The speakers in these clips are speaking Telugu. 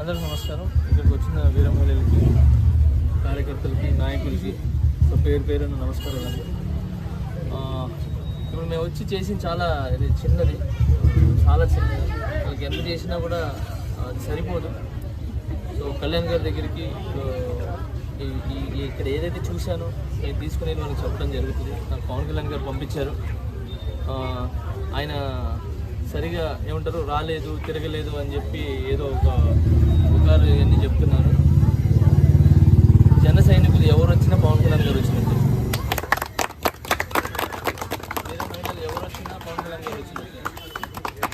అందరికీ నమస్కారం. ఇక్కడికి వచ్చిన వీరమహిళలకి కార్యకర్తలకి నాయకులకి సో పేరు పేరున నమస్కారం అండి. ఇప్పుడు మేము వచ్చి చేసిన చాలా ఇది చిన్నది చాలా చిన్నది. వాళ్ళకి ఎంత చేసినా కూడా అది సరిపోదు. సో కళ్యాణ్ గారి దగ్గరికి ఈ- ఇక్కడ ఏదైతే చూశానో నేను తీసుకునేది వాళ్ళకి చెప్పడం జరుగుతుంది. నాకు పవన్ కళ్యాణ్ గారు పంపించారు. ఆయన సరిగా ఏమంటారు రాలేదు తిరగలేదు అని చెప్పి ఏదో ఒక పుకారు ఇవన్నీ చెప్తున్నారు. జన సైనికులు ఎవరు వచ్చినా పవన్ కళ్యాణ్ గారు వచ్చినట్టు. వేరే మహిళలు ఎవరు వచ్చినా పవన్ కళ్యాణ్ గారు వచ్చినట్టు.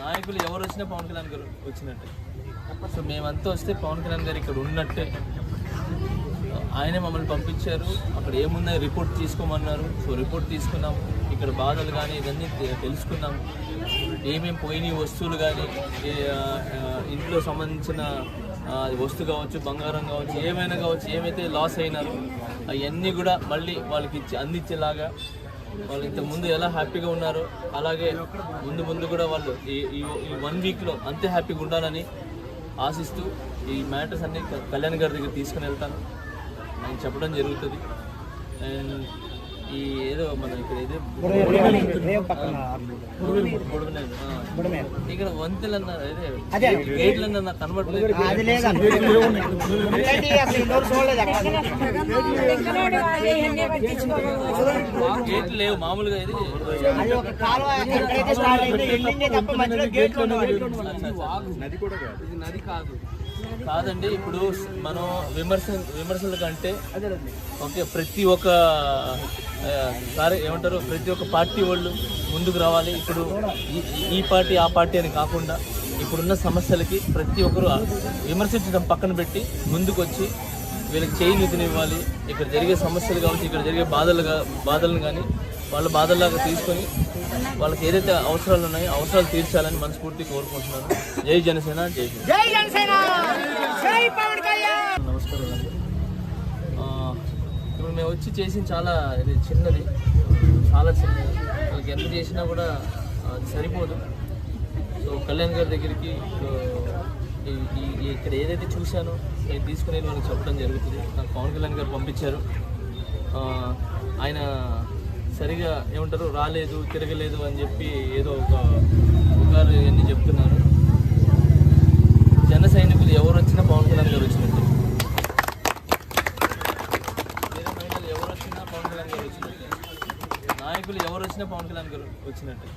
నాయకులు ఎవరు వచ్చినా పవన్ కళ్యాణ్ గారు వచ్చినట్టు. సో మేమంతా వస్తే పవన్ కళ్యాణ్ గారు ఇక్కడ ఉన్నట్టే. ఆయనే మమ్మల్ని పంపించారు. అక్కడ ఏమున్నాయి రిపోర్ట్ తీసుకోమన్నారు. సో రిపోర్ట్ తీసుకున్నాం. ఇక్కడ బాధలు కానీ ఇవన్నీ తెలుసుకున్నాం. ఏమేమి పోయినాయి వస్తువులు కానీ ఇంట్లో సంబంధించిన వస్తువు కావచ్చు బంగారం కావచ్చు ఏమైనా కావచ్చు ఏమైతే లాస్ అయినారో అవన్నీ కూడా మళ్ళీ వాళ్ళకి ఇచ్చి అందించేలాగా వాళ్ళు ఇంతకు ముందు ఎలా హ్యాపీగా ఉన్నారో అలాగే ముందు ముందు కూడా వాళ్ళు ఈ ఈ- వన్ వీక్లో అంతే హ్యాపీగా ఉండాలని ఆశిస్తూ ఈ మ్యాటర్స్ అన్ని కళ్యాణ్ గారి దగ్గర తీసుకుని వెళ్తాను. ఆయన చెప్పడం జరుగుతుంది. అండ్ ఈ ఏదో మన ఇక్కడ ఏదో. ఇక్కడ వంతెలు అన్నారు అదే. గేట్లు అన్నారు కనబడలేదు. గేట్లు లేవు. మామూలుగా ఇది అది ఒక కాలువ ఎక్కడైతే స్టార్ట్ అయిందో. వెళ్ళిందే తప్ప మధ్యలో గేట్లు నది కాదు. కాదండి ఇప్పుడు మనం విమర్శ విమర్శల కంటే ఓకే ప్రతి ఒక్క సారీ ఏమంటారు ప్రతి ఒక్క పార్టీ వాళ్ళు ముందుకు రావాలి. ఇప్పుడు ఈ- పార్టీ ఆ పార్టీ అని కాకుండా ఇప్పుడున్న సమస్యలకి ప్రతి ఒక్కరు విమర్శించడం పక్కన పెట్టి ముందుకు వచ్చి వీళ్ళకి చేయూతనివ్వాలి ఇక్కడ జరిగే సమస్యలు కావచ్చు ఇక్కడ జరిగే బాధలు గా- బాధలను కానీ వాళ్ళ బాధల్లాగా తీసుకొని వాళ్ళకి ఏదైతే అవసరాలు ఉన్నాయో అవసరాలు తీర్చాలని మనస్ఫూర్తి కోరుకుంటున్నాను. జై జనసేన జై హింద్. జై జనసేన! మేము వచ్చి చేసిన చాలా ఇది చిన్నది. చాలా చిన్నది. వాళ్ళకి ఎంత చేసినా కూడా అది సరిపోదు. సో కళ్యాణ్ గారి దగ్గరికి ఇక్కడ ఏదైతే చూశానో నేను తీసుకుని వాళ్ళకి చెప్పడం జరుగుతుంది. నాకు పవన్ కళ్యాణ్ గారు పంపించారు. ఆయన సరిగా ఏమంటారు రాలేదు తిరగలేదు అని చెప్పి ఏదో ఒక పుకారు అన్నీ చెప్తున్నారు. జన సైనికులు ఎవరు వచ్చినా పవన్ కళ్యాణ్ గారు వచ్చినట్టు వేరే మహిళలు ఎవరు వచ్చినా పవన్ కళ్యాణ్ గారు వచ్చినట్టు. నాయకులు ఎవరు వచ్చినా పవన్ కళ్యాణ్ గారు వచ్చినట్టు.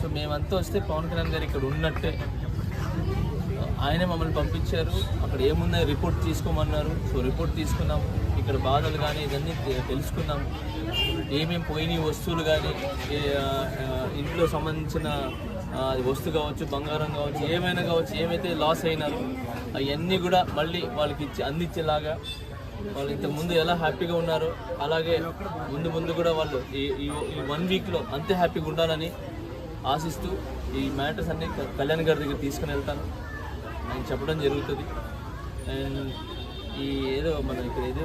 సో మేమంతా వస్తే పవన్ కళ్యాణ్ గారు ఇక్కడ ఉన్నట్టే. ఆయనే మమ్మల్ని పంపించారు. అక్కడ ఏమున్నాయి రిపోర్ట్ తీసుకోమన్నారు. సో రిపోర్ట్ తీసుకున్నాం. ఇక్కడ బాధలు కానీ ఇవన్నీ తెలుసుకున్నాం. ఏమేమి పోయినాయి వస్తువులు కానీ ఇంట్లో సంబంధించిన ఆ, వస్తువు కావచ్చు బంగారం కావచ్చు ఏమైనా కావచ్చు ఏమైతే లాస్ అయినారు అవన్నీ కూడా మళ్ళీ వాళ్ళకి ఇచ్చి అందించేలాగా వాళ్ళు ఇంతకు ముందు ఎలా హ్యాపీగా ఉన్నారో అలాగే ముందు ముందు కూడా వాళ్ళు ఈ ఈ- ఈ వన్ వీక్లో అంతే హ్యాపీగా ఉండాలని ఆశిస్తూ ఈ మ్యాటర్స్ అన్ని కళ్యాణ్ గారి దగ్గర తీసుకుని వెళ్తాను. ఆయన చెప్పడం జరుగుతుంది. అండ్ ఈ ఏదో మన ఇక్కడ ఏదో.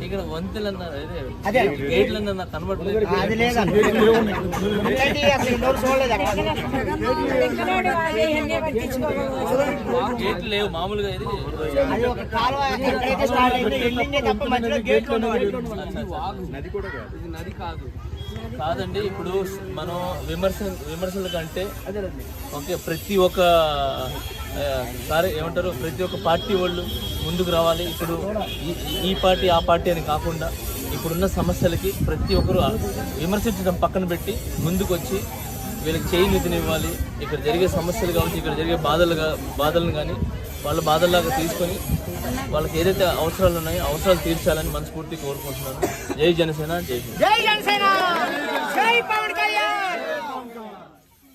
ఇక్కడ వంతెలు అన్నారు అదే. అదే గేట్లు అన్నారు నాకు కనబడలేదు గేట్లు లేవు మామూలుగా ఇది. అది ఒక కాలువ ఎక్కడైతే స్టార్ట్ అయిందో. వెళ్ళిందే తప్ప మధ్యలో గేట్లు నది కాదు. కాదండి ఇప్పుడు మనం విమర్శ విమర్శల కంటే ఓకే ప్రతి ఒక్క సారీ ఏమంటారు ప్రతి ఒక్క పార్టీ వాళ్ళు ముందుకు రావాలి. ఇప్పుడు ఈ- ఈ పార్టీ ఆ పార్టీ అని కాకుండా ఇప్పుడున్న సమస్యలకి ప్రతి ఒక్కరు విమర్శించడం పక్కన పెట్టి ముందుకు వచ్చి వీళ్ళకి చేయూతనివ్వాలి ఇక్కడ జరిగే సమస్యలు కావచ్చు ఇక్కడ జరిగే బాధలు బాధలను కానీ వాళ్ళ బాధల్లాగా తీసుకొని వాళ్ళకి ఏదైతే అవసరాలు ఉన్నాయో అవసరాలు తీర్చాలని మనస్ఫూర్తి కోరుకుంటున్నాను. జై జనసేన జై హింద్. జై జనసేన!